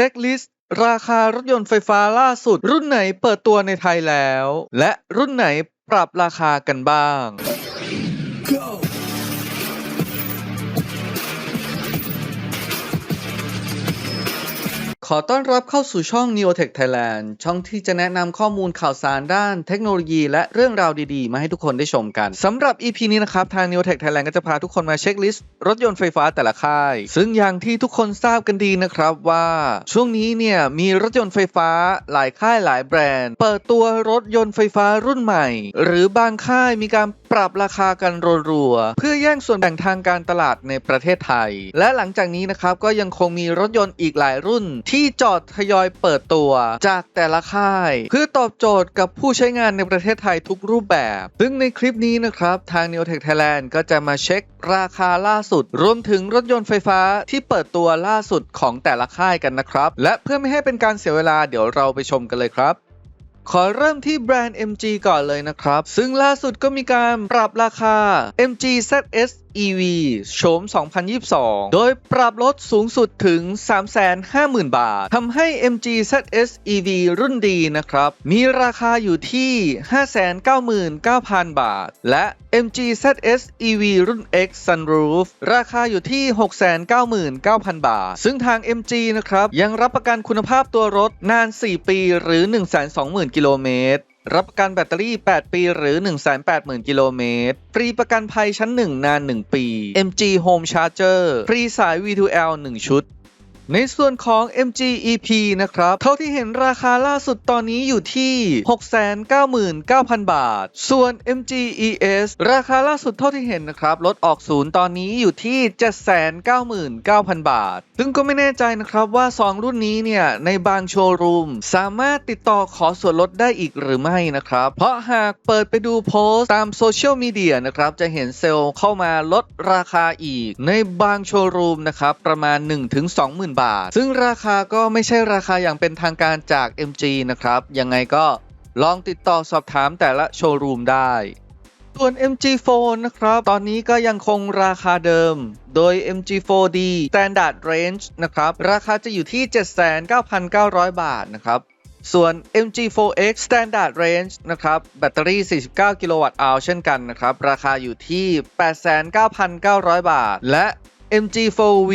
เช็คลิสต์ราคารถยนต์ไฟฟ้าล่าสุด รุ่นไหนเปิดตัวในไทยแล้ว และรุ่นไหนปรับราคากันบ้าง ขอต้อนรับเข้าสู่ช่อง Neotech Thailand ช่องที่จะแนะนำข้อมูลข่าวสารด้านเทคโนโลยีและเรื่องราวดีๆ มาให้ทุกคนได้ชมกันสำหรับ EP นี้นะครับ ทาง Neotech Thailand ก็จะพาทุกคนมาเช็คลิสต์ รถยนต์ไฟฟ้าแต่ละค่าย ซึ่งอย่างที่ทุกคนทราบกันดีนะครับว่า ช่วงนี้เนี่ย มีรถยนต์ไฟฟ้าหลายค่ายหลายแบรนด์ เปิดตัวรถยนต์ไฟฟ้ารุ่นใหม่ หรือบางค่ายมีการปรับราคากันรัวๆเพื่อแย่งส่วนแบ่งทางการตลาดในประเทศไทย และหลังจากนี้นะครับก็ยังคงมีรถยนต์อีกหลายรุ่นที่จอดทยอยเปิดตัวจากแต่ละค่าย เพื่อตอบโจทย์กับผู้ใช้งานในประเทศไทยทุกรูปแบบ ซึ่งในคลิปนี้นะครับ ทาง Neotech Thailand ก็จะมาเช็คราคาล่าสุด รวมถึงรถยนต์ไฟฟ้าที่เปิดตัวล่าสุดของแต่ละค่ายกันนะครับ และเพื่อไม่ให้เป็นการเสียเวลาเดี๋ยวเราไปชมกันเลยครับขอเริ่มที่แบรนด์ MG ก่อนเลยนะครับ ซึ่งล่าสุดก็มีการปรับราคา MG ZS EV โฉม 2022 โดยปรับลดสูงสุดถึง 350,000 บาท ทำให้ MG ZS EV รุ่นดีนะครับ มีราคาอยู่ที่ 599,000 บาท และ MG ZS EV รุ่น X Sunroof ราคาอยู่ที่ 699,000 บาท ซึ่งทาง MG นะครับ ยังรับประกันคุณภาพตัวรถนาน 4 ปีหรือ 120,000 กิโลเมตร รับประกันแบตเตอรี่ 8 ปี หรือ 180,000 กิโลเมตร ฟรีประกันภัยชั้น 1 นาน 1 ปี MG Home Charger ฟรีสาย V2L 1 ชุด ในส่วนของ MG EP นะครับ เท่าที่เห็นราคาล่าสุดตอนนี้อยู่ที่ 699,000 บาท ส่วน MG ES ราคาล่าสุดเท่าที่เห็นนะครับ ลดออกศูนย์ตอนนี้อยู่ที่ 799,000 บาท ซึ่งก็ไม่แน่ใจนะครับว่า 2 รุ่นนี้เนี่ย ในบางโชว์รูม สามารถติดต่อขอส่วนลดได้อีกหรือไม่นะครับ เพราะหากเปิดไปดูโพสต์ตามโซเชียลมีเดียนะครับ จะเห็นเซลล์เข้ามาลดราคาอีก ในบางโชว์รูมนะครับ ประมาณ 1-20,000บาท ซึ่งราคาก็ไม่ใช่ราคาอย่างเป็นทางการจาก MG นะครับ ยังไงก็ลองติดต่อสอบถามแต่ละโชว์รูมได้ ส่วน MG4 นะครับ ตอนนี้ก็ยังคงราคาเดิม โดย MG4D Standard Range นะครับ ราคาจะอยู่ที่ 79,900 บาทนะครับส่วน MG4X Standard Range นะครับ แบตเตอรี่ 49 กิโลวัตต์อวเช่นกันนะครับ ราคาอยู่ที่ 89,900 บาท และ MG4V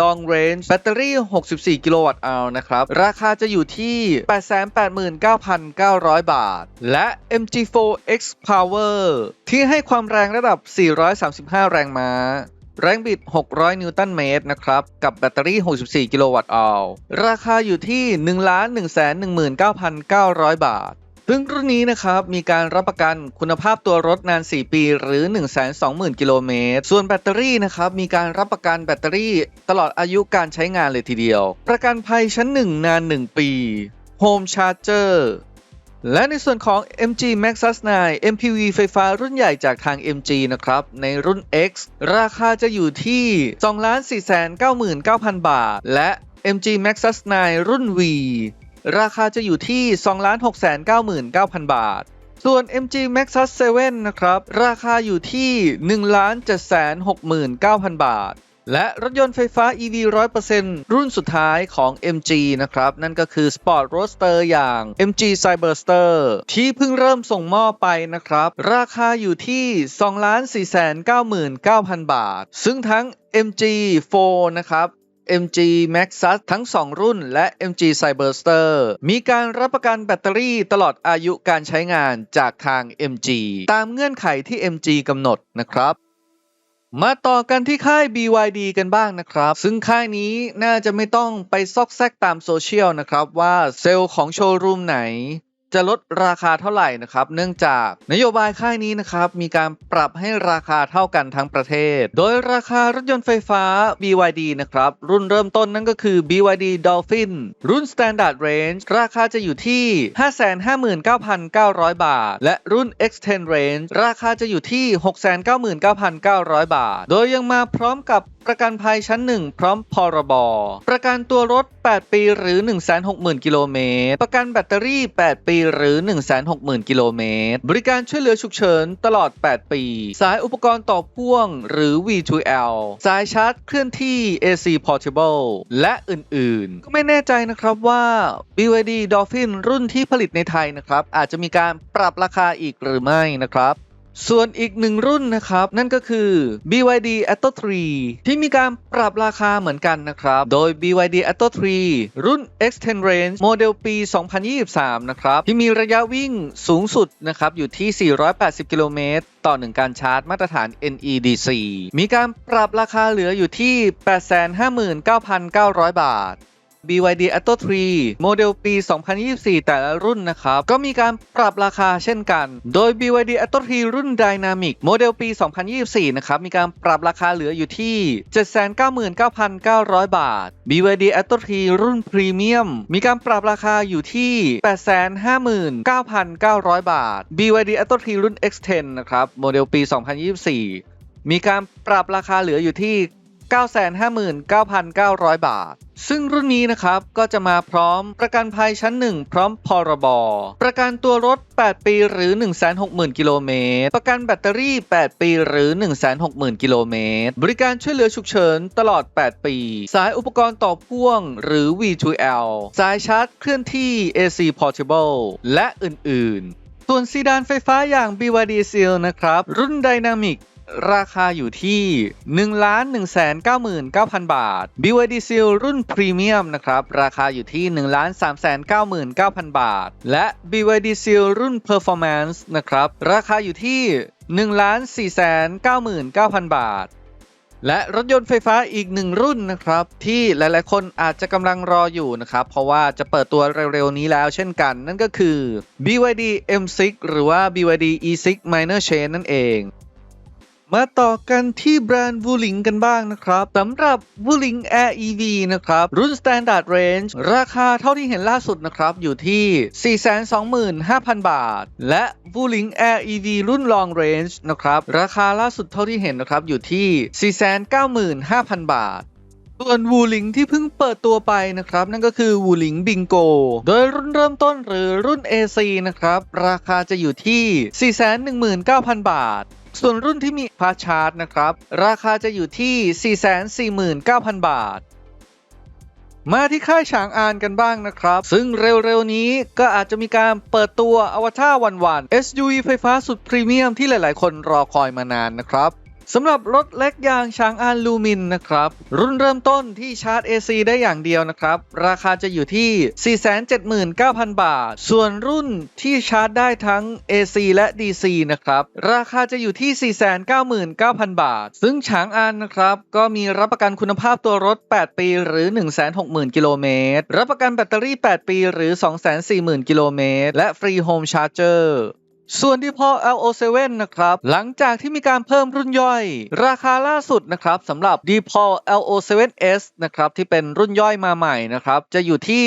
Long Range แบตเตอรี่ 64 กิโลวัตต์อวนะครับ ราคาจะอยู่ที่ 889,900 บาท และ MG4X Power ที่ให้ความแรงระดับ 435 แรงม้า แรงบิด 600 นิวตันเมตรนะครับ กับแบตเตอรี่ 64 กิโลวัตต์อวราคาอยู่ที่ 1,119,900 บาท ซึ่งรุ่นนี้นะครับมีการรับประกันคุณภาพตัวรถนาน 4 ปีหรือ 120,000 กิโลเมตร ส่วนแบตเตอรี่นะครับมีการรับประกันแบตเตอรี่ตลอดอายุการใช้งานเลยทีเดียว ประกันภัยชั้น 1 นาน 1 ปี Home Charger และในส่วนของ MG Maxus 9 MPV ไฟฟ้ารุ่นใหญ่จากทาง MG นะครับ ในรุ่น X ราคาจะอยู่ที่ 2,499,000 บาท และ MG Maxus 9 รุ่น V ราคาจะอยู่ที่ 2,699,000 บาท ส่วน MG Maxus 7 นะครับ ราคาอยู่ที่ 1,769,000 บาท และรถยนต์ไฟฟ้า EV 100%รุ่นสุดท้ายของ MG นะครับ นั่นก็คือ Sport Roadster อย่าง MG Cyberster ที่เพิ่งเริ่มส่งมอบไปนะครับ ราคาอยู่ที่ 2,499,000 บาท ซึ่งทั้ง MG 4นะครับ MG Maxus ทั้ง 2 รุ่น และ MG Cyberster มีการรับประกันแบตเตอรี่ตลอดอายุการใช้งานจากทาง MG ตามเงื่อนไขที่ MG กำหนดนะครับมาต่อกันที่ค่าย BYD กันบ้างนะครับ ซึ่งค่ายนี้น่าจะไม่ต้องไปซอกแซกตามโซเชียลนะครับ ว่าเซลล์ของโชว์รูมไหน จะลดราคาเท่าไหร่นะครับ เนื่องจากนโยบายค่ายนี้นะครับ มีการปรับให้ราคาเท่ากันทั้งประเทศ โดยราคารถยนต์ไฟฟ้า BYD นะครับ รุ่นเริ่มต้นนั่นก็คือ BYD Dolphin รุ่น Standard Range ราคาจะอยู่ที่ 559,900 บาท และรุ่น X10 Range ราคาจะอยู่ที่ 699,900 บาท โดยยังมาพร้อมกับประกันภัยชั้น 1 พร้อมพรบ ประกันตัวรถ8 ปีหรือ 160,000 กิโลเมตร ประกันแบตเตอรี่ 8 ปีหรือ 160,000 กิโลเมตร บริการช่วยเหลือฉุกเฉินตลอด 8 ปี สายอุปกรณ์ต่อพ่วงหรือ V2L สายชาร์จเคลื่อนที่ AC Portable และอื่นๆ ก็ไม่แน่ใจนะครับว่า BYD Dolphin รุ่นที่ผลิตในไทยนะครับ อาจจะมีการปรับราคาอีกหรือไม่นะครับ ส่วนอีกหนึ่งรุ่นนะครับ นั่นก็คือ BYD Atto 3 ที่มีการปรับราคาเหมือนกันนะครับ โดย BYD Atto 3 รุ่น Extend Range โมเดลปี 2023 นะครับ ที่มีระยะวิ่งสูงสุดนะครับอยู่ที่ 480 กิโลเมตรต่อ 1 การชาร์จมาตรฐาน NEDC มีการปรับราคาเหลืออยู่ที่ 859,900 บาท BYD Atto 3 โมเดลปี 2024 แต่ละรุ่นนะครับ ก็มีการปรับราคาเช่นกัน โดย BYD Atto 3 รุ่น Dynamic โมเดลปี 2024 นะครับ มีการปรับราคาเหลืออยู่ที่ 799,900 บาท BYD Atto 3 รุ่น Premium มีการปรับราคาอยู่ที่ 859,900 บาท BYD Atto 3 รุ่น X10 นะครับ โมเดลปี 2024 มีการปรับราคาเหลืออยู่ที่ 959,900 บาท ซึ่งรุ่นนี้นะครับก็จะมาพร้อมประกันภัยชั้น 1 พร้อมพรบ ประกันตัวรถ 8 ปีหรือ 160,000 กิโลเมตร ประกันแบตเตอรี่ 8 ปีหรือ 160,000 กิโลเมตร บริการช่วยเหลือฉุกเฉินตลอด 8 ปี สายอุปกรณ์ต่อพ่วงหรือ V2L สายชาร์จเคลื่อนที่ AC Portable และอื่น ๆ ส่วนซีดานไฟฟ้าอย่าง BYD Seal นะครับ รุ่น Dynamic ราคาอยู่ที่ 1,199,000 บาท BYD Seal รุ่นพรีเมียมนะครับ ราคาอยู่ที่ 1,399,000 บาท และ BYD Seal รุ่น Performance นะครับ ราคาอยู่ที่ 1,499,000 บาทและรถยนต์ไฟฟ้าอีกหนึ่งรุ่นนะครับ ที่หลายๆ คนอาจจะกำลังรออยู่นะครับ เพราะว่าจะเปิดตัวเร็วๆ นี้แล้วเช่นกัน นั่นก็คือ BYD M6 หรือว่า BYD E6 Minor Change นั่นเอง มาต่อกันที่แบรนด์ Wuling กันบ้างนะครับสำหรับ Wuling Air EV นะครับ รุ่น Standard Range ราคาเท่าที่เห็นล่าสุดนะครับ อยู่ที่ 425,000 บาท และ Wuling Air EV รุ่น Long Range นะครับ ราคาล่าสุดเท่าที่เห็นนะครับอยู่ที่ 495,000 บาทส่วนวูลิงที่เพิ่งเปิดตัวไปนะครับ นั่นก็คือวูลิงบิงโก โดยรุ่นเริ่มต้นหรือรุ่น AC นะครับ ราคาจะอยู่ที่ 419,000 บาท ส่วนรุ่นที่มีพาชาร์จนะครับ ราคาจะอยู่ที่ 449,000 บาท มาที่ค่ายฉางอานกันบ้างนะครับ ซึ่งเร็วๆนี้ก็อาจจะมีการเปิดตัวอวตารวันวัน SUV ไฟฟ้าสุดพรีเมียมที่หลายๆ คนรอคอยมานานนะครับ สำหรับรถเล็กยางช้างอานลูมินนะครับ รุ่นเริ่มต้นที่ชาร์จ AC ได้อย่างเดียวนะครับ ราคาจะอยู่ที่ 479,000 บาท ส่วนรุ่นที่ชาร์จได้ทั้ง AC และ DC นะครับ ราคาจะอยู่ที่ 499,000 บาท ซึ่งฉางอานนะครับ ก็มีรับประกันคุณภาพตัวรถ 8 ปีหรือ 160,000 กิโลเมตร รับประกันแบตเตอรี่ 8 ปีหรือ 240,000 กิโลเมตร และฟรีโฮมชาร์เจอร์ ส่วนที่พอ LO7 นะครับ หลังจากที่มีการเพิ่มรุ่นย่อย ราคาล่าสุดนะครับสำหรับ d p o l LO7S นะครับ ที่เป็นรุ่นย่อยมาใหม่นะครับ จะอยู่ที่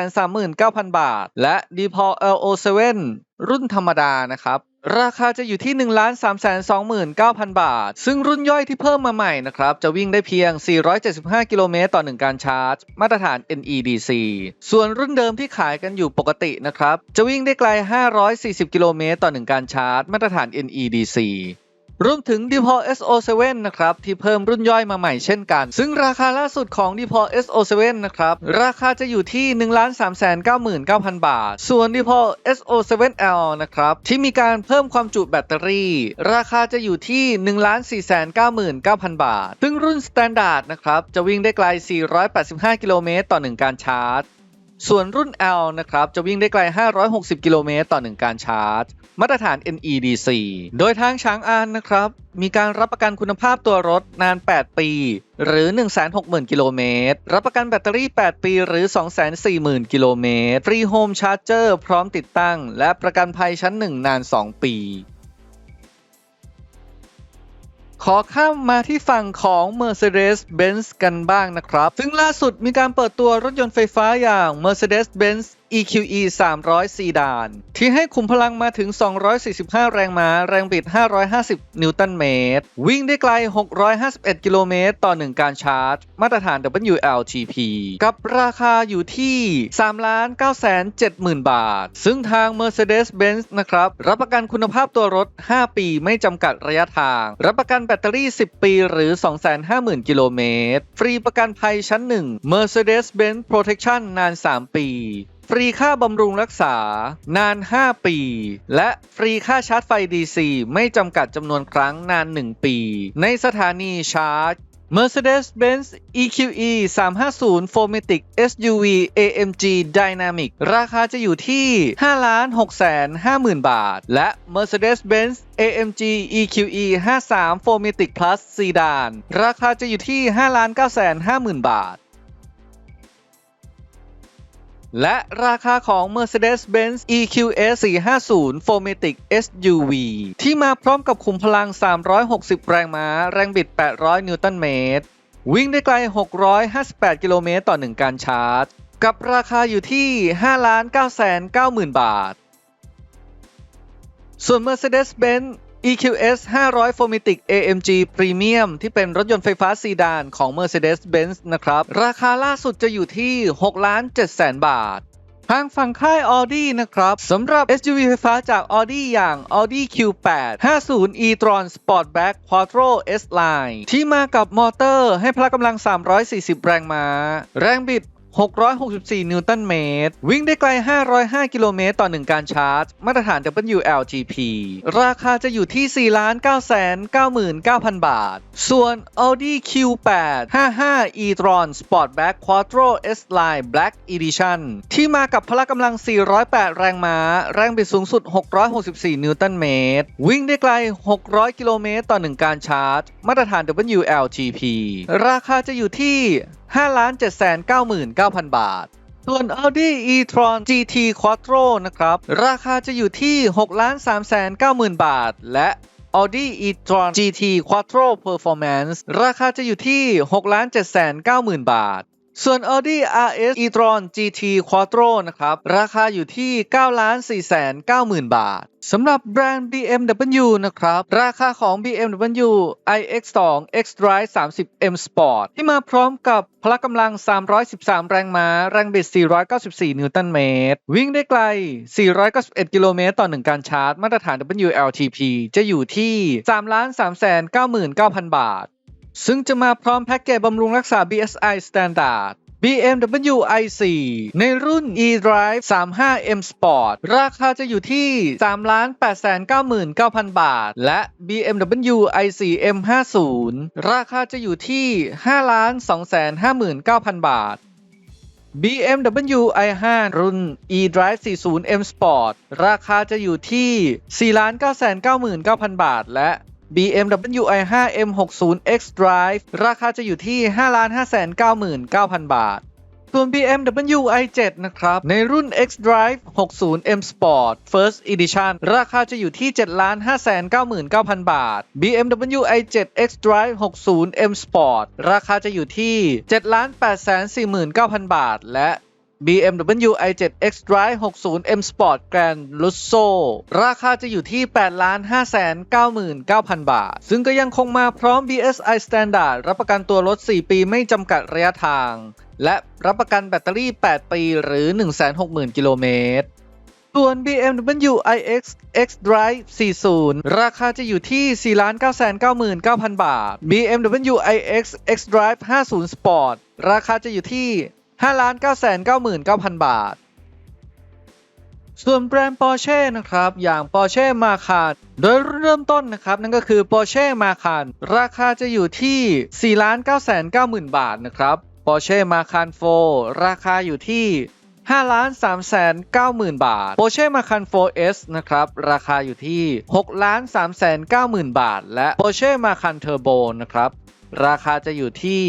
1,239,000 บาท และ d p o l LO7 รุ่นธรรมดานะครับราคาจะอยู่ที่ 1,329,000 บาท ซึ่งรุ่นย่อยที่เพิ่มมาใหม่นะครับ จะวิ่งได้เพียง 475 กิโลเมตรต่อ 1 การชาร์จ มาตรฐาน NEDC ส่วนรุ่นเดิมที่ขายกันอยู่ปกตินะครับ จะวิ่งได้ไกล 540 กิโลเมตรต่อ 1 การชาร์จ มาตรฐาน NEDC รวมถึง d p o SO7 นะครับ ที่เพิ่มรุ่นย่อยมาใหม่เช่นกัน ซึ่งราคาล่าสุดของ d p o SO7 นะครับ ราคาจะอยู่ที่ 1,399,000 บาท ส่วน d p o SO7L นะครับ ที่มีการเพิ่มความจุแบตเตอรี่ ราคาจะอยู่ที่ 1,499,900 บาท ซึ่งรุ่น Standard นะครับ จะวิ่งได้ไกล 485 กิโลเมตรต่อ 1 การชาร์จ ส่วนรุ่น L นะครับ จะวิ่งได้ไกล 560 กิโลเมตรต่อ 1 การชาร์จ มาตรฐาน NEDC โดยทางช้างอานนะครับ มีการรับประกันคุณภาพตัวรถนาน 8 ปี หรือ 160,000 กิโลเมตร รับประกันแบตเตอรี่ 8 ปี หรือ 240,000 กิโลเมตร ฟรีโฮมชาร์จเจอร์พร้อมติดตั้ง และประกันภัยชั้น 1 นาน 2 ปี ขอข้ามมาที่ฝั่งของ Mercedes-Benz กันบ้างนะครับ ซึ่งล่าสุดมีการเปิดตัวรถยนต์ไฟฟ้าอย่าง Mercedes-Benz EQE 300 ซีดาน ที่ให้คุมพลังมาถึง 245 แรงม้า แรงบิด 550 นิวตันเมตร วิ่งได้ไกล 651 กิโลเมตร ต่อ 1 การชาร์จ มาตรฐาน WLTP กับราคาอยู่ที่ 3 9 7 0 0 0 บาท ซึ่งทาง Mercedes-Benz นะครับ รับประกันคุณภาพตัวรถ 5 ปีไม่จำกัดระยะทาง รับประกันแบตเตอรี่ 10 ปีหรือ 250,000 กิโลเมตร ฟรีประกันภัยชั้น 1 Mercedes-Benz Protection นาน 3 ปี ฟรีค่าบำรุงรักษานาน 5 ปี และฟรีค่าชาร์จไฟ DC ไม่จำกัดจำนวนครั้งนาน 1 ปี ในสถานีชาร์จ Mercedes-Benz EQE 350 4matic SUV AMG Dynamic ราคาจะอยู่ที่ 5,650,000 บาท และ Mercedes-Benz AMG EQE 53 4matic Plus Sedan ราคาจะอยู่ที่ 5,950,000 บาท และราคาของ Mercedes-Benz EQS 450 4matic SUV ที่มาพร้อมกับคุมพลัง 360 แรงม้า แรงบิด 800 นิวตันเมตร วิ่งได้ไกล 658 กิโลเมตรต่อ 1 การชาร์จ กับราคาอยู่ที่ 5,990,000บาท ส่วน Mercedes-Benz EQS 500 4matic AMG Premium ที่เป็นรถยนต์ไฟฟ้าซีดานของ Mercedes-Benz นะครับ ราคาล่าสุดจะอยู่ที่ 6 ล้าน7แสนบาท ทางฝั่งค่าย Audi นะครับสำหรับ SUV ไฟฟ้าจาก Audi อย่าง Audi Q8 50 e-tron Sportback Quattro S-Line ที่มากับมอเตอร์ให้พละกำลัง 340 แรงม้า แรงบิด 664 นิวตันเมตร วิ่งได้ไกล 505 กิโลเมตร ต่อ 1 การชาร์จ มาตรฐาน WLTP ราคาจะอยู่ที่ 4,999,000 บาท ส่วน Audi Q8 55 e-tron Sportback Quattro S-Line Black Edition ที่มากับพละกำลัง 408 แรงม้า แรงบิดสูงสุด 664 นิวตันเมตร วิ่งได้ไกล 600 กิโลเมตร ต่อ 1 การชาร์จ มาตรฐาน WLTP ราคาจะอยู่ที่5,799,000 บาท ส่วน Audi e-tron GT Quattro นะครับ ราคาจะอยู่ที่ 6,390,000 บาท และ Audi e-tron GT Quattro Performance ราคาจะอยู่ที่ 6,790,000บาท ส่วน Audi RS e-tron GT Quattro นะครับ ราคาอยู่ที่ 9,490,000 บาทสำหรับแบรนด์ BMW นะครับ ราคาของ BMW iX2 X-Drive 30M Sport ที่มาพร้อมกับพละกำลัง 313 แรงม้า แรงบิด 494 นิวตันเมตร วิ่งได้ไกล 491 กิโลเมตรต่อ 1 การชาร์จ มาตรฐาน WLTP จะอยู่ที่ 3,399,000 บาท ซึ่งจะมาพร้อมแพ็กเกจบำรุงรักษา BSI Standard BMW i4 ในรุ่น eDrive 35M Sport ราคาจะอยู่ที่ 3,899,000 บาท และ BMW i4 M50 ราคาจะอยู่ที่ 5,259,000 บาท BMW i5 รุ่น eDrive 40M Sport ราคาจะอยู่ที่ 4,999,000 บาท และ BMW i5 M60 X-Drive ราคาจะอยู่ที่ 5,599,000 บาท ส่วน BMW i7 นะครับ ในรุ่น X-Drive 60M Sport First Edition ราคาจะอยู่ที่ 7,599,000 บาท BMW i7 X-Drive 60M Sport ราคาจะอยู่ที่ 7,849,000 บาท และ BMW i7 X-Drive 60M Sport Grand Lusso ราคาจะอยู่ที่ 8,599,000 บาท ซึ่งก็ยังคงมาพร้อม BSI Standard รับประกันตัวรถ 4 ปีไม่จำกัดระยะทาง และรับประกันแบตเตอรี่ 8 ปีหรือ 160,000 กิโลเมตรส่วน BMW iX X-Drive 40 ราคาจะอยู่ที่ 4,999,000 บาท BMW iX X-Drive 50 Sport ราคาจะอยู่ที่ 5ล้าน9 9 9 9 0 0 บาท ส่วนแบรนด์ปอร์เช่นะครับ อย่างปอร์เช่มาคานโดยเริ่มต้นนะครับ นั่นก็คือปอร์เช่มาคานราคาจะอยู่ที่4ล้าน9 9 9 0 0 บาทนะครับปอร์เช่มาคานโฟราคาอยู่ที่5ล้าน3แสน9หมื่นบาทปอร์เช่มาคัน 4S นะครับ ราคาอยู่ที่6ล้าน3แสน9หมื่นบาท และปอร์เช่มาคันเทอร์โบนะครับ ราคาจะอยู่ที่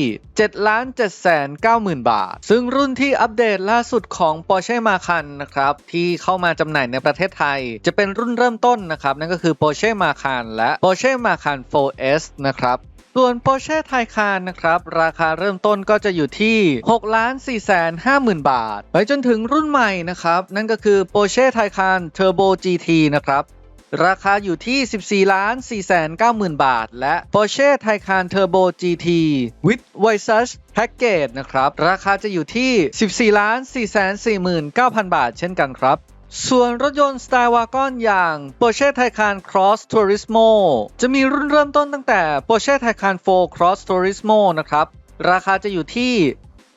7,790,000 บาท ซึ่งรุ่นที่อัปเดตล่าสุดของ Porsche Macan นะครับ ที่เข้ามาจำหน่ายในประเทศไทย จะเป็นรุ่นเริ่มต้นนะครับ นั่นก็คือ Porsche Macan และ Porsche Macan 4S นะครับส่วน Porsche Taycan นะครับ ราคาเริ่มต้นก็จะอยู่ที่6ล้าน4แสน50,000 บาท ไปจนถึงรุ่นใหม่นะครับ นั่นก็คือ Porsche Taycan Turbo GT นะครับ ราคาอยู่ที่ 14ล้าน490,000 บาท และ Porsche Taycan Turbo GT with Voyage Package นะครับ ราคาจะอยู่ที่ 14ล้าน449,000 บาท เช่นกันครับส่วนรถยนต์สไตล์วากอนอย่าง Porsche Taycan Cross Turismo จะมีรุ่นเริ่มต้นตั้งแต่ Porsche Taycan 4 Cross Turismo นะครับ ราคาจะอยู่ที่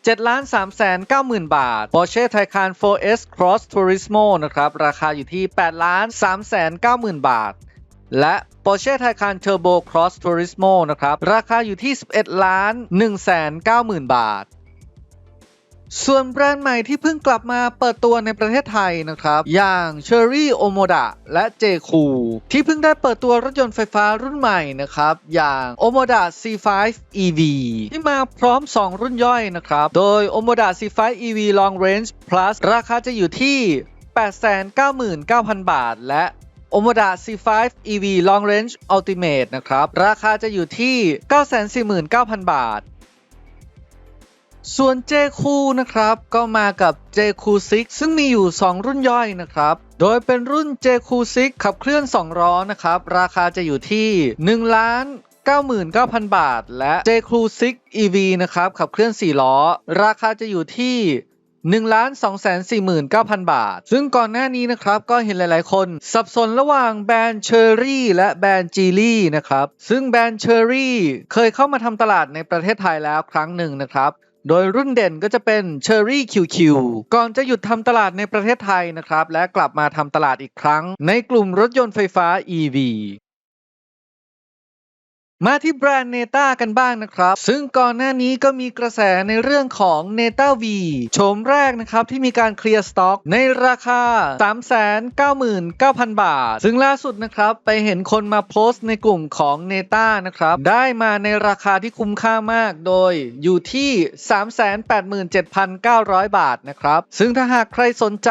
7ล้าน3แสน9หมื่นบาท Porsche Taycan 4S Cross Turismo นะครับ ราคาอยู่ที่8ล้าน3แสน9หมื่นบาท และ Porsche Taycan Turbo Cross Turismo นะครับ ราคาอยู่ที่ 11ล้าน1 9มื่นบาท ส่วนแบรนด์ใหม่ที่เพิ่งกลับมาเปิดตัวในประเทศไทยนะครับ อย่าง Cherry Omoda และ j c o o ที่เพิ่งได้เปิดตัวรถยนต์ไฟฟ้ารุ่นใหม่นะครับ อย่าง Omoda C5 EV ที่มาพร้อม 2 รุ่นย่อยนะครับ โดย Omoda C5 EV Long Range Plus ราคาจะอยู่ที่ 899,000 บาท และ Omoda C5 EV Long Range Ultimate นะครับ ราคาจะอยู่ที่ 949,000 บาท ส่วน j c o o นะครับก็มากับ j c o o 6ซึ่งมีอยู่ 2 รุ่นย่อยนะครับโดยเป็นรุ่น j c o o 6ขับเคลื่อน 2 ล้อนะครับ ราคาจะอยู่ที่ 1 ล้าน 99,000 บาท และ j c o o 6 EV นะครับ ขับเคลื่อน 4 ล้อ ราคาจะอยู่ที่1 2 4 9 0 0 0 บาท ซึ่งก่อนหน้านี้นะครับก็เห็นหลายๆ คน สับสนระหว่างแบรนด์เชอรี่และแบรนด์จีลี่นะครับ ซึ่งแบรนด์เชอรี่เคยเข้ามาทำตลาดในประเทศไทยแล้วครั้งหนึ่งนะครับ โดยรุ่นเด่นก็จะเป็น Cherry QQ ก่อนจะหยุดทำตลาดในประเทศไทยนะครับ และกลับมาทำตลาดอีกครั้ง ในกลุ่มรถยนต์ไฟฟ้า EV มาที่แบรนด์เนต้ากันบ้างนะครับ ซึ่งก่อนหน้านี้ก็มีกระแสในเรื่องของเนต้าวีโฉมแรกนะครับที่มีการเคลียร์สต็อกในราคา 399,000 บาท ซึ่งล่าสุดนะครับไปเห็นคนมาโพสต์ในกลุ่มของเนต้านะครับ ได้มาในราคาที่คุ้มค่ามากโดยอยู่ที่ 387,900 บาทนะครับ ซึ่งถ้าหากใครสนใจ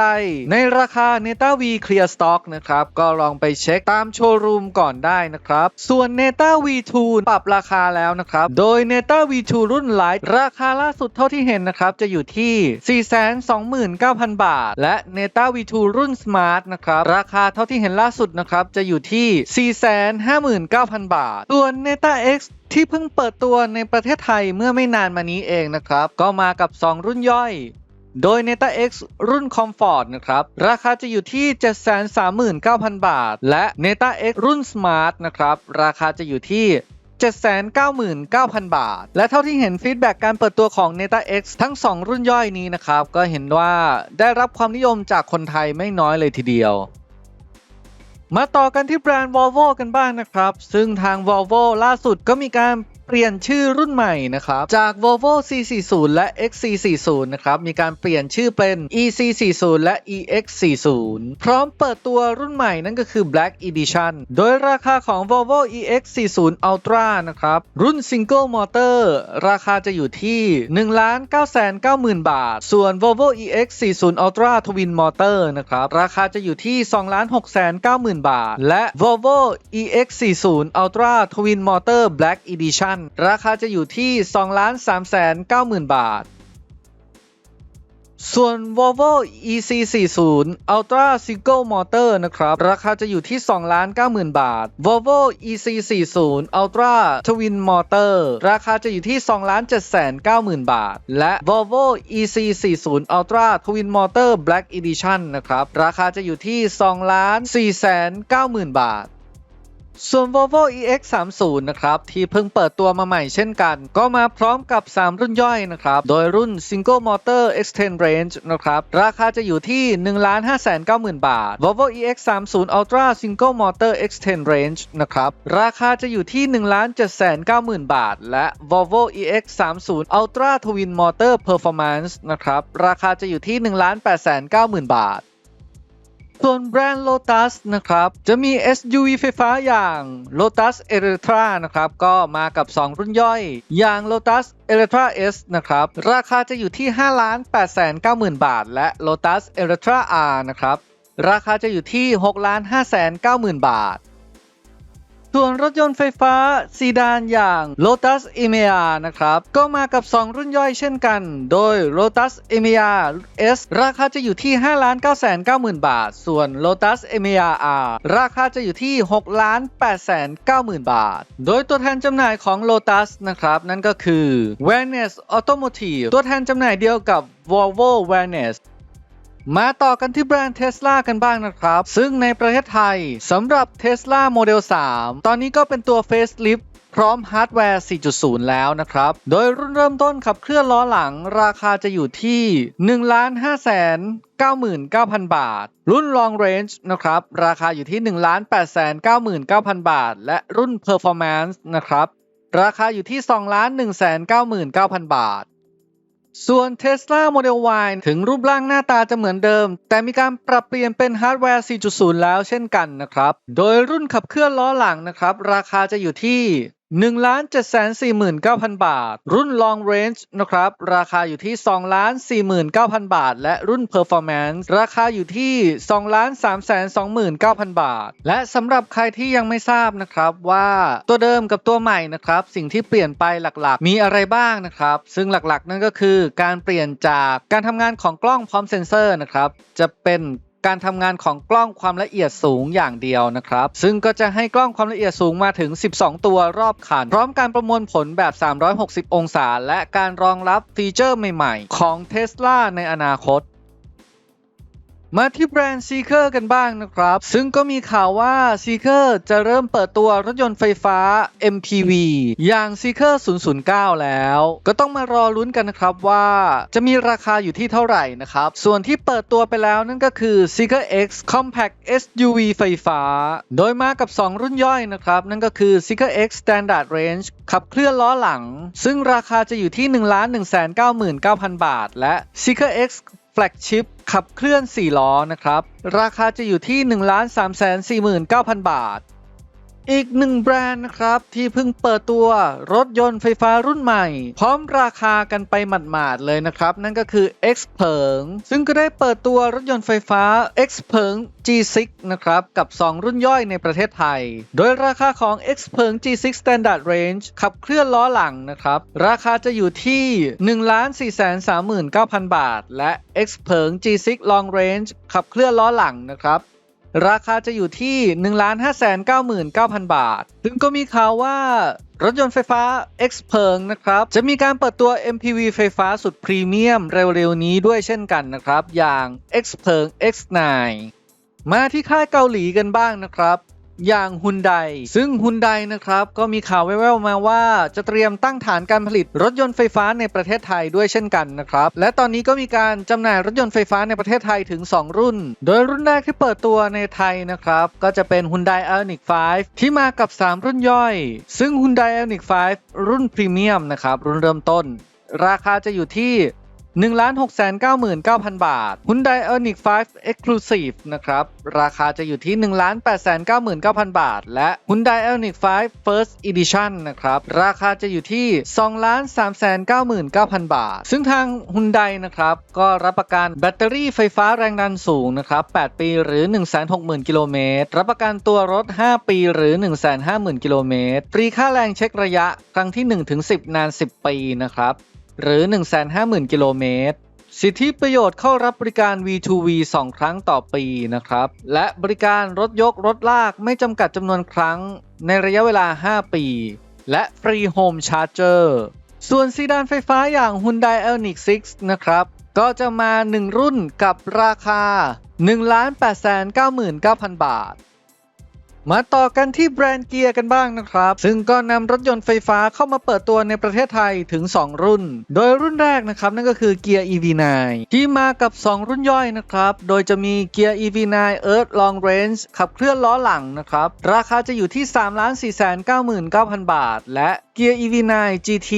ในราคาเนต้าวีเคลียร์สต็อกนะครับก็ลองไปเช็คตามโชว์รูมก่อนได้นะครับ ส่วนเนต้าวี2ูณปรับราคาแล้วนะครับ โดย Neta V2 รุ่นไลท์ราคาล่าสุดเท่าที่เห็นนะครับ จะอยู่ที่ 429,000 บาท และ Neta V2 รุ่น Smart นะครับ ราคาเท่าที่เห็นล่าสุดนะครับ จะอยู่ที่ 459,000 บาท ส่วน Neta X ที่เพิ่งเปิดตัวในประเทศไทยเมื่อไม่นานมานี้เองนะครับ ก็มากับ 2 รุ่นย่อย โดย Neta X รุ่น Comfort นะครับ ราคาจะอยู่ที่ 739,000 บาท และ Neta X รุ่น Smart นะครับ ราคาจะอยู่ที่ 799,000 บาท และเท่าที่เห็นฟีดแบ็กการเปิดตัวของ Neta X ทั้ง 2 รุ่นย่อยนี้นะครับ ก็เห็นว่าได้รับความนิยมจากคนไทยไม่น้อยเลยทีเดียว มาต่อกันที่แบรนด์ Volvo กันบ้างนะครับ ซึ่งทาง Volvo ล่าสุดก็มีการเปลี่ยนชื่อรุ่นใหม่นะครับจาก Volvo C40 และ XC40 นะครับมีการเปลี่ยนชื่อเป็น EC40 และ EX40 พร้อมเปิดตัวรุ่นใหม่นั่นก็คือ Black Edition โดยราคาของ Volvo EX40 Ultra นะครับรุ่น Single Motor ราคาจะอยู่ที่ 1,990,000 บาท ส่วน Volvo EX40 Ultra Twin Motor นะครับราคาจะอยู่ที่ 2 6 9 0 0 0 1,000 บาท และ Volvo EX40 Ultra Twin Motor Black Edition ราคาจะอยู่ที่ 2,390,000 บาท ส่วน Volvo EC40 Ultra Single Motor นะครับ ราคาจะอยู่ที่2,90,000 บาท Volvo EC40 Ultra Twin Motor ราคาจะอยู่ที่2,790,000 บาท และ Volvo EC40 Ultra Twin Motor Black Edition นะครับ ราคาจะอยู่ที่2,490,000 บาท ส่วน Volvo EX30 นะครับที่เพิ่งเปิดตัวมาใหม่เช่นกัน ก็มาพร้อมกับ 3 รุ่นย่อยนะครับ โดยรุ่น Single Motor Extend Range นะครับราคาจะอยู่ที่ 1,590,000 บาท Volvo EX30 Ultra Single Motor Extend Range นะครับราคาจะอยู่ที่ 1,790,000 บาท และ Volvo EX30 Ultra Twin Motor Performance นะครับราคาจะอยู่ที่ 1,890,000 บาท ส่วนแบรนด์ Lotus นะครับ จะมี SUV ไฟฟ้าอย่าง Lotus Eletra นะครับ ก็มากับ 2 รุ่นย่อย อย่าง Lotus Eletra S นะครับ ราคาจะอยู่ที่ 5,890,000 บาท และ Lotus Eletra R นะครับ ราคาจะอยู่ที่ 6,590,000 บาท ส่วนรถยนต์ไฟฟ้าซีดานอย่าง Lotus Emea นะครับ ก็มากับ 2 รุ่นย่อยเช่นกัน โดย Lotus Emea S ราคาจะอยู่ที่ 5 9 9 0 0 0 บาท ส่วน Lotus Emea R ราคาจะอยู่ที่ 6 8 9 0 0 0 บาท โดยตัวแทนจำหน่ายของ Lotus นะครับ นั่นก็คือ v a n e s Automotive ตัวแทนจำหน่ายเดียวกับ Volvo v a n e s มาต่อกันที่แบรนด์ Tesla กันบ้างนะครับ ซึ่งในประเทศไทยสำหรับ Tesla Model 3 ตอนนี้ก็เป็นตัว Facelift พร้อมฮาร์ดแวร์ 4.0 แล้วนะครับ โดยรุ่นเริ่มต้นขับเคลื่อนล้อหลังราคาจะอยู่ที่ 1 5 9 9 0 0 0 บาท รุ่น Long Range นะครับ ราคาอยู่ที่ 1 8 9 9 0 0 0 บาท และรุ่น Performance นะครับ ราคาอยู่ที่ 2 1 9 9 0 0 0 บาท ส่วน Tesla Model Y ถึงรูปร่างหน้าตาจะเหมือนเดิม แต่มีการปรับเปลี่ยนเป็นฮาร์ดแวร์ 4.0 แล้วเช่นกันนะครับ โดยรุ่นขับเคลื่อนล้อหลังนะครับ ราคาจะอยู่ที่ 1 749,000 บาท รุ่น Long Range นะครับ ราคาอยู่ที่2 49,000 บาท และรุ่น Performance ราคาอยู่ที่2 329,000 บาท และสำหรับใครที่ยังไม่ทราบนะครับว่าตัวเดิมกับตัวใหม่นะครับ สิ่งที่เปลี่ยนไปหลักๆ มีอะไรบ้างนะครับ ซึ่งหลักๆ นั่นก็คือการเปลี่ยนจากการทำงานของกล้องพร้อมเซ็นเซอร์นะครับจะเป็น การทำงานของกล้องความละเอียดสูงอย่างเดียวนะครับ ซึ่งก็จะให้กล้องความละเอียดสูงมาถึง 12 ตัวรอบคัน พร้อมการประมวลผลแบบ 360 องศา และการรองรับฟีเจอร์ใหม่ ๆ ของ Tesla ในอนาคต มาที่แบรนด์ Seeker กันบ้างนะครับ ซึ่งก็มีข่าวว่า Seeker จะเริ่มเปิดตัวรถยนต์ไฟฟ้า MPV อย่าง Seeker 009 แล้ว ก็ต้องมารอลุ้นกันนะครับว่าจะมีราคาอยู่ที่เท่าไหร่นะครับ ส่วนที่เปิดตัวไปแล้วนั่นก็คือ Seeker X Compact SUV ไฟฟ้า โดยมากับ 2 รุ่นย่อยนะครับ นั่นก็คือ Seeker X Standard Range ขับเคลื่อนล้อหลัง ซึ่งราคาจะอยู่ที่ 1 1 9 9 0 0 0 บาท และ Seeker X แฟลกชิพขับเคลื่อน 4 ล้อนะครับ ราคาจะอยู่ที่ 1 3 4 9 0 0 0 บาท อีกหนึ่งแบรนด์นะครับ ที่เพิ่งเปิดตัวรถยนต์ไฟฟ้ารุ่นใหม่ พร้อมราคากันไปหมาดๆเลยนะครับ นั่นก็คือ X เผิงซึ่งก็ได้เปิดตัวรถยนต์ไฟฟ้า X เผิง G6 นะครับ กับ 2 รุ่นย่อยในประเทศไทย โดยราคาของ X เผิง G6 Standard Range ขับเคลื่อนล้อหลังนะครับ ราคาจะอยู่ที่ 1 4 3 9 0 0 0 บาท และ X เผิง G6 Long Range ขับเคลื่อนล้อหลังนะครับ ราคาจะอยู่ที่ 1 5 9 9 0 0 0 บาท ซึ่งก็มีข่าวว่ารถยนต์ไฟฟ้า X เพิงนะครับ จะมีการเปิดตัว MPV ไฟฟ้าสุดพรีเมียมเร็วๆนี้ด้วยเช่นกันนะครับ อย่าง X เพิง X9 มาที่ค่ายเกาหลีกันบ้างนะครับ อย่างฮุนไดซึ่งฮุนไดนะครับก็มีข่าวแว่วๆมาว่าจะเตรียมตั้งฐานการผลิตรถยนต์ไฟฟ้าในประเทศไทยด้วยเช่นกันนะครับ และตอนนี้ก็มีการจำหน่ายรถยนต์ไฟฟ้าในประเทศไทยถึง 2 รุ่น โดยรุ่นแรกที่เปิดตัวในไทยนะครับ ก็จะเป็น Hyundai Ioniq 5 ที่มากับ 3 รุ่นย่อย ซึ่ง Hyundai Ioniq 5 รุ่นพรีเมียมนะครับรุ่นเริ่มต้น ราคาจะอยู่ที่ 1 6 9 9 0 0 0 บาท Hyundai Ioniq 5 Exclusive นะครับ ราคาจะอยู่ที่ 1 8 9 9 0 0 0 บาท และ Hyundai Ioniq 5 First Edition นะครับ ราคาจะอยู่ที่ 2 3 9 9 0 0 0 บาท ซึ่งทาง Hyundai นะครับ ก็รับประกันแบตเตอรี่ไฟฟ้าแรงดันสูงนะครับ 8 ปีหรือ 160,000 กิโลเมตร รับประกันตัวรถ 5 ปีหรือ 150,000 กิโลเมตร ฟรีค่าแรงเช็คระยะครั้งที่ 1-10 นาน 10 ปีนะครับ หรือ 150,000 กิโลเมตร สิทธิประโยชน์เข้ารับบริการ V2V 2 ครั้งต่อปีนะครับ และบริการรถยกรถลากไม่จำกัดจำนวนครั้งในระยะเวลา 5 ปี และฟรีโฮมชาร์เจอร์ส่วนซีดานไฟฟ้าอย่าง Hyundai Ioniq 6 นะครับ ก็จะมา 1 รุ่นกับราคา 1,899,000 บาท มาต่อกันที่แบรนด์เกียร์กันบ้างนะครับ ซึ่งก็นำรถยนต์ไฟฟ้าเข้ามาเปิดตัวในประเทศไทยถึง 2 รุ่น โดยรุ่นแรกนะครับนั่นก็คือเกียร์ EV9 ที่มากับ 2 รุ่นย่อยนะครับ โดยจะมีเกียร์ EV9 Earth Long Range ขับเคลื่อนล้อหลังนะครับ ราคาจะอยู่ที่ 3 4 9 9 0 0 0บาท และเกียร์ EV9 GT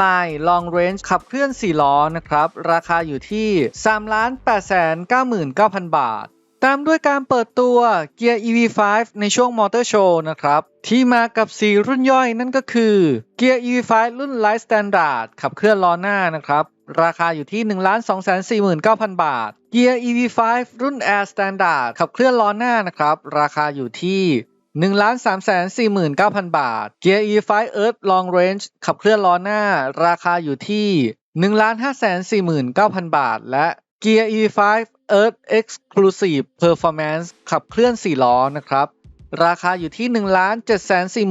Line Long Range ขับเคลื่อน 4 ล้อนะครับ ราคาอยู่ที่ 3 8 9 9 0 0 0 บาท ตามด้วยการเปิดตัวเกียร์ EV5 ในช่วงมอเตอร์โชว์นะครับ ที่มากับ4รุ่นย่อยนั่นก็คือเกียร์ EV5 รุ่น Light Standard ขับเคลื่อนล้อหน้านะครับราคาอยู่ที่ 1 2 4 9 0 0 0 บาท เกียร์ EV5 รุ่น Air Standard ขับเคลื่อนล้อหน้านะครับ ราคาอยู่ที่ 1,349,000 บาท Gear E5 Earth Long Range ขับเคลื่อนล้อหน้า ราคาอยู่ที่ 1,549,000 บาท และ Gear E5 Earth Exclusive Performance ขับเคลื่อน 4 ล้อนะครับ ราคาอยู่ที่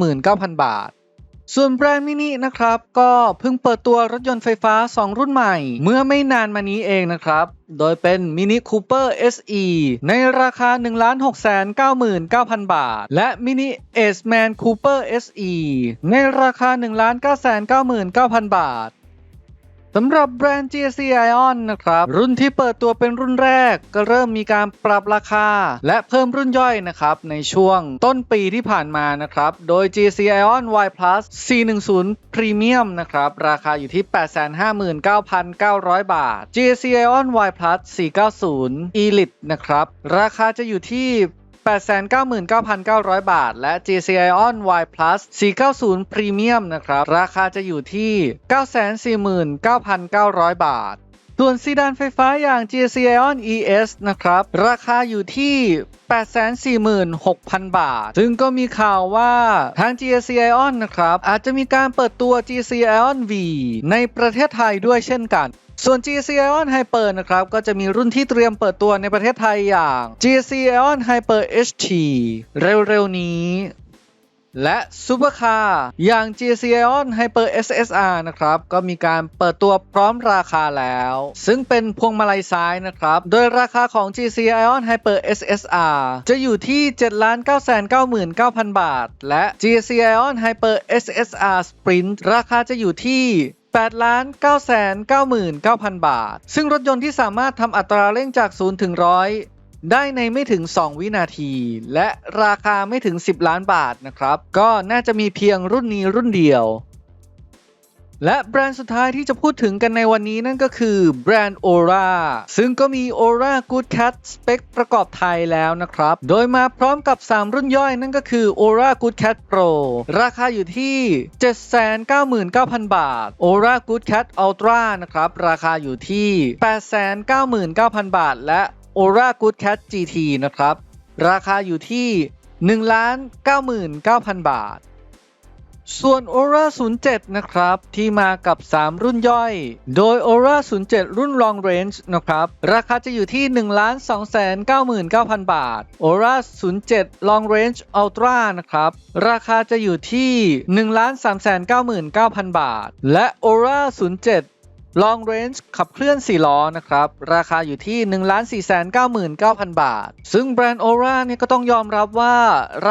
1,749,000 บาท ส่วนแบรนด์มินินะครับ ก็เพิ่งเปิดตัวรถยนต์ไฟฟ้า 2 รุ่นใหม่ เมื่อไม่นานมานี้เองนะครับ โดยเป็น Mini Cooper SE ในราคา 1,699,000 บาท และ Mini Ace Man Cooper SE ในราคา 1,999,000 บาท สำหรับแบรนด์ GSC Ion นะครับ รุ่นที่เปิดตัวเป็นรุ่นแรก ก็เริ่มมีการปรับราคา และเพิ่มรุ่นย่อยนะครับ ในช่วงต้นปีที่ผ่านมานะครับ โดย GSC Ion Y Plus 410 Premium นะครับ ราคาอยู่ที่ 859,900 บาท GSC Ion Y Plus 490 Elite นะครับ ราคาจะอยู่ที่ 899,900 บาท และ GC Ion Y Plus 490 Premium นะครับ ราคาจะอยู่ที่ 949,900 บาท ส่วนซีดานไฟฟ้าอย่าง GC Ion ES นะครับ ราคาอยู่ที่846,000 บาท ซึ่งก็มีข่าวว่าทาง GC Ion นะครับ อาจจะมีการเปิดตัว GC Ion V ในประเทศไทยด้วยเช่นกัน ส่วน GC Ion Hyper นะครับก็จะมีรุ่นที่เตรียมเปิดตัวในประเทศไทยอย่าง GC Ion Hyper HT เร็วๆ นี้และซูเปอร์คาร์อย่าง GC Ion Hyper SSR นะครับ ก็มีการเปิดตัวพร้อมราคาแล้ว ซึ่งเป็นพวงมาลัยซ้ายนะครับ โดยราคาของ GC Ion Hyper SSR จะอยู่ที่ 7,999,000 บาท และ GC Ion Hyper SSR Sprint ราคาจะอยู่ที่ 8,999,000 บาท ซึ่งรถยนต์ที่สามารถทำอัตราเร่งจาก 0 ถึง 100 ได้ในไม่ถึง 2 วินาที และราคาไม่ถึง 10 ล้านบาทนะครับ ก็น่าจะมีเพียงรุ่นนี้รุ่นเดียว และแบรนด์สุดท้ายที่จะพูดถึงกันในวันนี้นั่นก็คือแบรนด์ Aura ซึ่งก็มี Aura Good Cat Spec ประกอบไทยแล้วนะครับ โดยมาพร้อมกับ 3 รุ่นย่อยนั่นก็คือ Aura Good Cat Pro ราคาอยู่ที่ 799,000 บาท Aura Good Cat Ultra นะครับ ราคาอยู่ที่ 899,000 บาท และ Aura Good Cat GT นะครับ ราคาอยู่ที่ 1,99,000 บาท ส่วน Aura 07 นะครับ ที่มากับ 3 รุ่นย่อย โดย Aura 07 รุ่น Long Range นะครับ ราคาจะอยู่ที่ 1,299,000 บาท Aura 07 Long Range Ultra นะครับ ราคาจะอยู่ที่ 1,399,000 บาท และ Aura 07 Long Range ขับเคลื่อน 4 ล้อนะครับ ราคาอยู่ที่ 1,499,000 บาท ซึ่งแบรนด์ Aura เนี่ยก็ต้องยอมรับว่า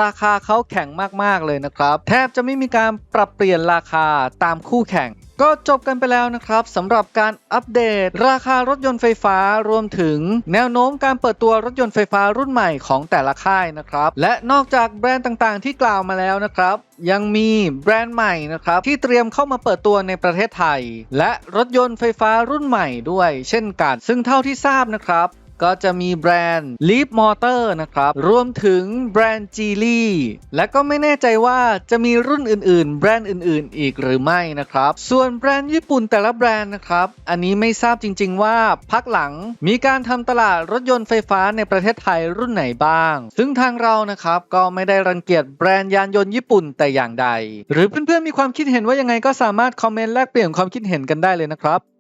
ราคาเขาแข็งมาก ๆ เลยนะครับ แทบจะไม่มีการปรับเปลี่ยนราคาตามคู่แข่ง ก็จบกันไปแล้วนะครับสำหรับการอัปเดต ราคารถยนต์ไฟฟ้ารวมถึง แนวโน้มการเปิดตัวรถยนต์ไฟฟ้ารุ่นใหม่ของแต่ละค่ายนะครับ และนอกจากแบรนด์ต่างๆ ที่กล่าวมาแล้วนะครับ ยังมีแบรนด์ใหม่นะครับ ที่เตรียมเข้ามาเปิดตัวในประเทศไทย และรถยนต์ไฟฟ้ารุ่นใหม่ด้วย เช่นกัน ซึ่งเท่าที่ทราบนะครับ ก็จะมีแบรนด์ Leap Motor นะครับ รวมถึงแบรนด์ Geely และก็ไม่แน่ใจว่าจะมีรุ่นอื่นๆ แบรนด์อื่นๆ อีกหรือไม่นะครับ ส่วนแบรนด์ญี่ปุ่นแต่ละแบรนด์นะครับ อันนี้ไม่ทราบจริง ๆ ว่าพักหลังมีการทำตลาดรถยนต์ไฟฟ้าในประเทศไทยรุ่นไหนบ้าง ซึ่งทางเรานะครับก็ไม่ได้รังเกียจแบรนด์ยานยนต์ญี่ปุ่นแต่อย่างใด หรือเพื่อนๆมีความคิดเห็นว่ายังไงก็สามารถคอมเมนต์แลกเปลี่ยนความคิดเห็นกันได้เลยนะครับ